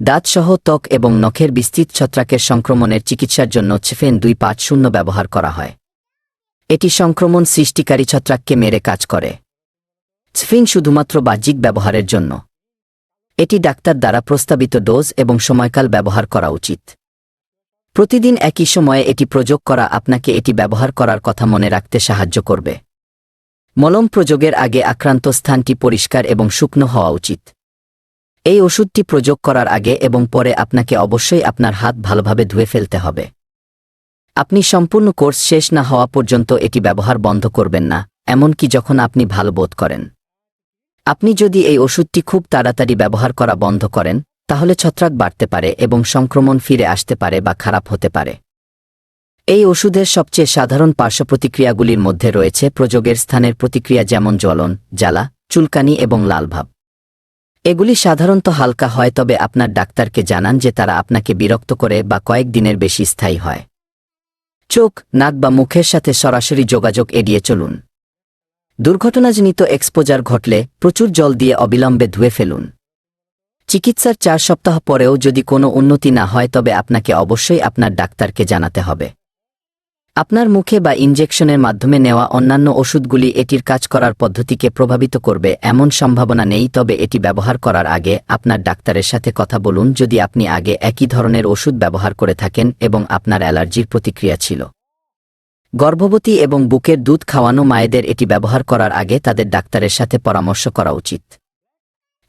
দাঁতসহ ত্বক এবং নখের বিস্তৃত ছত্রাকের সংক্রমণের চিকিৎসার জন্য ছেফেন দুই পাঁচ শূন্য ব্যবহার করা হয়। এটি সংক্রমণ সৃষ্টিকারী ছত্রাককে মেরে কাজ করে। স্ফিন শুধুমাত্র বাহ্যিক ব্যবহারের জন্য। এটি ডাক্তার দ্বারা প্রস্তাবিত ডোজ এবং সময়কাল ব্যবহার করা উচিত। প্রতিদিন একই সময়ে এটি প্রয়োগ করা আপনাকে এটি ব্যবহার করার কথা মনে রাখতে সাহায্য করবে। মলম প্রযোগের আগে আক্রান্ত স্থানটি পরিষ্কার এবং শুকনো হওয়া উচিত। এই ওষুধটি প্রয়োগ করার আগে এবং পরে আপনাকে অবশ্যই আপনার হাত ভালোভাবে ধুয়ে ফেলতে হবে। আপনি সম্পূর্ণ কোর্স শেষ না হওয়া পর্যন্ত এটি ব্যবহার বন্ধ করবেন না, এমনকি যখন আপনি ভালো বোধ করেন। আপনি যদি এই ওষুধটি খুব তাড়াতাড়ি ব্যবহার করা বন্ধ করেন, তাহলে ছত্রাক বাড়তে পারে এবং সংক্রমণ ফিরে আসতে পারে বা খারাপ হতে পারে। এই ওষুধের সবচেয়ে সাধারণ পার্শ্ব প্রতিক্রিয়াগুলির মধ্যে রয়েছে প্রযোগের স্থানের প্রতিক্রিয়া যেমন জ্বলন, জ্বালা, চুলকানি এবং লালভাব এগুলি সাধারণত হালকা হয়, তবে আপনার ডাক্তারকে জানান যে তারা আপনাকে বিরক্ত করে বা কয়েক দিনের বেশি স্থায়ী হয়। চোখ, নাক বা মুখের সাথে সরাসরি যোগাযোগ এড়িয়ে চলুন। দুর্ঘটনাজনিত এক্সপোজার ঘটলে প্রচুর জল দিয়ে অবিলম্বে ধুয়ে ফেলুন। চিকিৎসার চার সপ্তাহ পরেও যদি কোনো উন্নতি না হয়, তবে আপনাকে অবশ্যই আপনার ডাক্তারকে জানাতে হবে। আপনার মুখে বা ইনজেকশনের মাধ্যমে নেওয়া অন্যান্য ওষুধগুলি এটির কাজ করার পদ্ধতিকে প্রভাবিত করবে এমন সম্ভাবনা নেই, তবে এটি ব্যবহার করার আগে আপনার ডাক্তারের সাথে কথা বলুন যদি আপনি আগে একই ধরনের ওষুধ ব্যবহার করে থাকেন এবং আপনার অ্যালার্জির প্রতিক্রিয়া ছিল। গর্ভবতী এবং বুকের দুধ খাওয়ানো মায়েদের এটি ব্যবহার করার আগে তাদের ডাক্তারের সাথে পরামর্শ করা উচিত।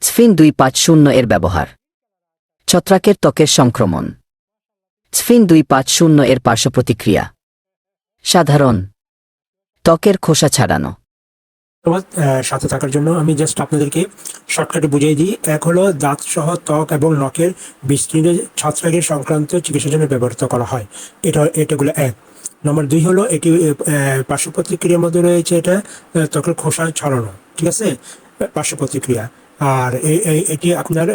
স্ফিন দুই পাঁচ শূন্য এর ব্যবহার। ছত্রাকের ত্বকের সংক্রমণ। স্ফিন দুই পাঁচ শূন্য এর পার্শ্বপ্রতিক্রিয়া। সাধারণ। ত্বকের খোসা ছাড়ানো। সাথে থাকার জন্য আমি জাস্ট আপনাদেরকে শর্টকাটে বুঝিয়ে দিই। এক হলো দাঁত সহ ত্বক এবং নখের বিস্তৃত ছত্রাকের সংক্রান্ত চিকিৎসার জন্য ব্যবহৃত করা হয়। এটা, এটাগুলো এক। নম্বর দুই হলো এটি পার্শ্ব প্রতিক্রিয়ার মধ্যে রয়েছে এটা ত্বকের খোসা ছড়ানো, ঠিক আছে? পার্শ্ব প্রতিক্রিয়া আর এটি আপনার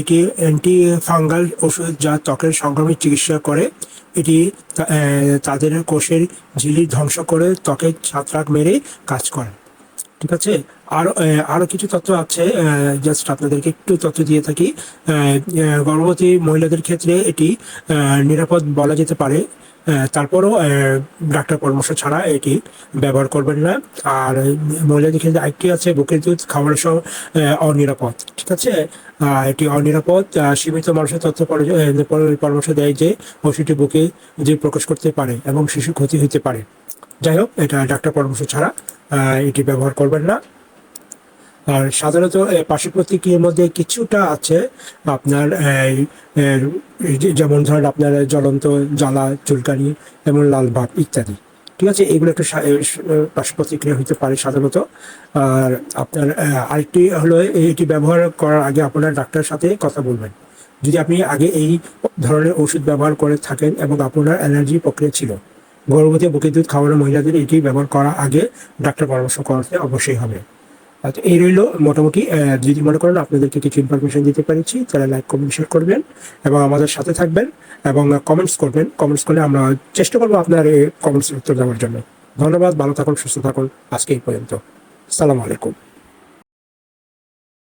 এটি অ্যান্টি ফাঙ্গাল ওষুধ যা ত্বকের সংক্রমণ চিকিৎসা করে, এটি তাদের কোষের ঝিলি ধ্বংস করে ত্বকের ছাত্রাক মেরে কাজ করে। ঠিক আছে? আরও আরও কিছু তথ্য আছে জাস্ট আপনাদেরকে একটু তথ্য দিয়ে থাকি। গর্ভবতী মহিলাদের ক্ষেত্রে এটি নিরাপদ বলা যেতে পারে। তারপরও ডাক্তার পরামর্শ ছাড়া এটি ব্যবহার করবেন না। আর মহিলাদের ক্ষেত্রে আরেকটি আছে বুকের দুধ খাওয়ার আহ, অনিরাপদ ঠিক আছে? এটি অনিরাপদ সীমিত মানুষের তথ্য পরামর্শ দেয় যে ওষুধটি বুকে যে প্রকাশ করতে পারে এবং শিশু ক্ষতি হতে পারে। যাই হোক এটা ডাক্তার পরামর্শ ছাড়া এটি ব্যবহার করবেন না। আর সাধারণত পার্শ্ব প্রতিক্রিয়ার মধ্যে কিছুটা আছে আপনার যেমন ধরেন আপনার জ্বলন্ত, জ্বালা, চুলকানি এবং লাল ভাব ইত্যাদি। ঠিক আছে? এগুলো একটু পার্শ্ব প্রতিক্রিয়া হতে পারে সাধারণত। আর আপনার আরেকটি হলো এটি ব্যবহার করার আগে আপনার ডাক্তারের সাথে কথা বলবেন। যদি আপনি আগে এই ধরনের ওষুধ ব্যবহার করে থাকেন এবং আপনার অ্যালার্জি প্রক্রিয়া ছিল গর্ভবতী বুকের দুধ খাওয়ানো মহিলাদের এটি ব্যবহার করার আগে ডাক্তার পরামর্শ করতে অবশ্যই হবে। আচ্ছা এই রইল মোটামুটি যদি মনে করেন আপনাদেরকে কিছু ইনফরমেশন দিতে পেরেছি, তাহলে লাইক কমেন্ট শেয়ার করবেন এবং আমাদের সাথে থাকবেন এবং কমেন্টস করবেন। কমেন্টস করলে আমরা চেষ্টা করব আপনার এই কমেন্টস উত্তর দেওয়ার জন্য। ধন্যবাদ, ভালো থাকুন, সুস্থ থাকুন। আজকে এই পর্যন্ত। আসসালামু আলাইকুম।